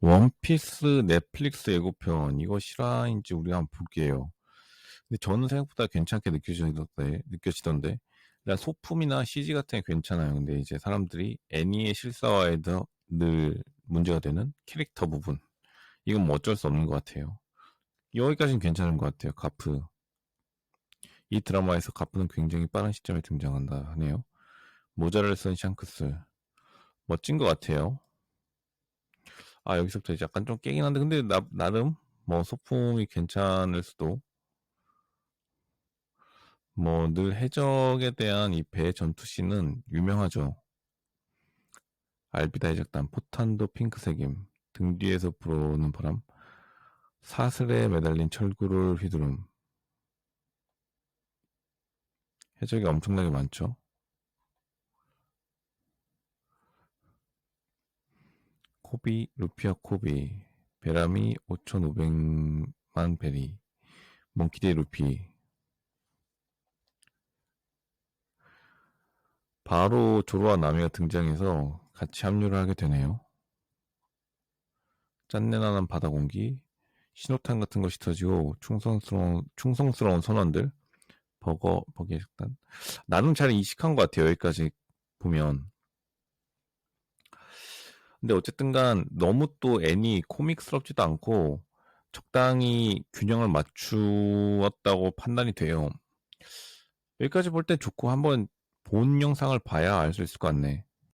원피스 넷플릭스 예고편 이거 실화인지 우리가 한번 볼게요. 근데 저는 생각보다 괜찮게 느껴지던데, 느껴지던데. 그냥 소품이나 CG 같은 게 괜찮아요. 근데 이제 사람들이 애니의 실사화에도 늘 문제가 되는 캐릭터 부분. 이건 뭐 어쩔 수 없는 것 같아요. 여기까지는 괜찮은 것 같아요. 가프. 이 드라마에서 가프는 굉장히 빠른 시점에 등장한다 하네요. 모자를 쓴 샹크스. 멋진 것 같아요. 아, 여기서부터 이제 약간 좀 깨긴 한데, 근데 나, 나름, 뭐, 소품이 괜찮을 수도. 뭐, 늘 해적에 대한 이배 전투씬은 유명하죠. 알비다 해적단, 포탄도 핑크색임, 등 뒤에서 불어오는 바람, 사슬에 매달린 철구를 휘두름. 해적이 엄청나게 많죠. 코비, 루피아 코비, 베라미 5,500만 베리, 몽키데이 루피. 바로 조로와 나미가 등장해서 같이 합류를 하게 되네요. 짠내나는 바다 공기, 신호탄 같은 것이 터지고 충성스러운, 충성스러운 선원들, 버거, 버기의 식단. 나름 잘 이식한 것 같아요, 여기까지 보면. 근데 어쨌든 간 너무 또 애니 코믹스럽지도 않고 적당히 균형을 맞추었다고 판단이 돼요. 여기까지 볼때 좋고 한번 본 영상을 봐야 알 수 있을 것 같네.